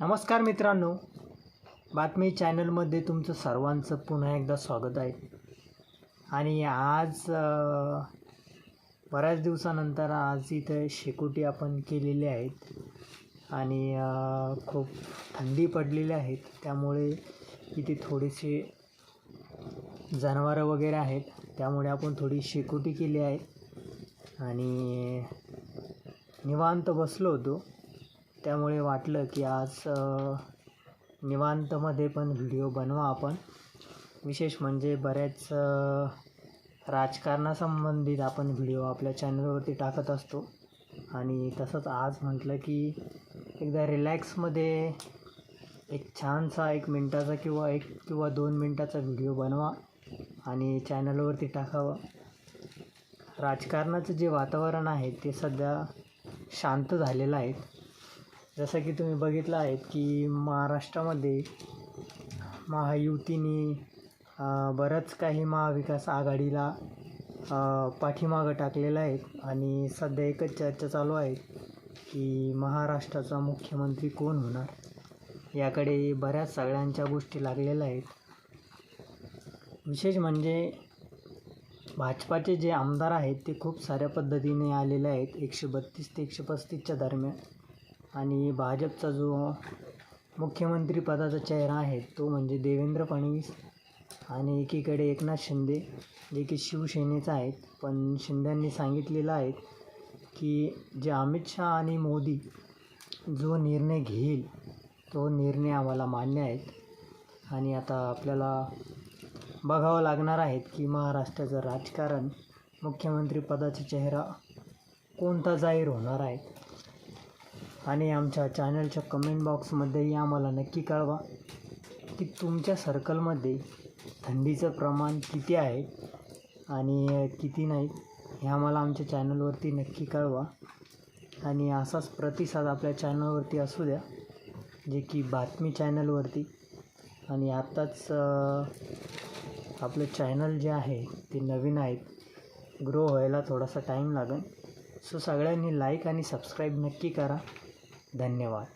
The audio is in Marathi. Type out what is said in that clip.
नमस्कार मित्रांनो. बातमी चॅनलमध्ये तुमचं सर्वांचं पुन्हा एकदा स्वागत आहे. आणि आज बऱ्याच दिवसानंतर आज इथं शेकोटी आपण केलेले आहेत. आणि खूप थंडी पडलेली आहेत त्यामुळे इथे थोडेसे जनावरं वगैरे आहेत. त्यामुळे आपण थोडी शेकोटी केली आहे. आणि निवांत बसलो होतो. त्यामुळे वाटलं की आज निवांतमध्ये पण व्हिडिओ बनवा आपण. विशेष म्हणजे बऱ्याच राजकारणासंबंधित आपण व्हिडिओ आपल्या चॅनलवरती टाकत असतो. आणि तसंच आज म्हटलं की एकदा रिलॅक्समध्ये एक छानसा एक मिनटाचा किंवा एक किंवा दोन मिनटाचा व्हिडिओ बनवा आणि चॅनलवरती टाकावा. राजकारणाचं जे वातावरण आहे ते सध्या शांत झालेलं आहे. जसं की तुम्ही बघितलं आहेत की महाराष्ट्रामध्ये महायुतीने बरंच काही महाविकास आघाडीला पाठीमागं टाकलेलं आहे आणि सध्या एकच चर्चा चालू आहे की महाराष्ट्राचा मुख्यमंत्री कोण होणार? याकडे बऱ्याच सगळ्यांच्या गोष्टी लागलेल्या आहेत. विशेष म्हणजे भाजपाचे जे आमदार आहेत ते खूप साऱ्या पद्धतीने आलेले आहेत एकशे बत्तीस ते एकशे पस्तीसच्या दरम्यान. आणि भाजपचा जो मुख्यमंत्रीपदाचा चेहरा आहे तो म्हणजे देवेंद्र फडणवीस आणि एकीकडे एकनाथ शिंदे जे की शिवसेनेचा आहेत. पण शिंद्यांनी सांगितलेलं आहे की जे अमित शहा आणि मोदी जो निर्णय घेईल तो निर्णय आम्हाला मान्य आहेत आणि आता आपल्याला बघावं लागणार आहेत की महाराष्ट्राचं राजकारण मुख्यमंत्रीपदाचा चेहरा कोणता जाहीर होणार आहे. आणि आमच्या चॅनलच्या कमेंट बॉक्समध्येही आम्हाला नक्की कळवा की तुमच्या सर्कलमध्ये थंडीचं प्रमाण किती आहे आणि किती नाही हे आम्हाला आमच्या चॅनलवरती नक्की कळवा. आणि असाच प्रतिसाद आपल्या चॅनलवरती असू द्या जे की बातमी चॅनलवरती आणि आत्ताच आपलं चॅनल जे आहे ते नवीन आहेत ग्रो व्हायला थोडासा टाईम लागेल. सो सगळ्यांनी लाईक आणि सबस्क्राईब नक्की करा. धन्यवाद.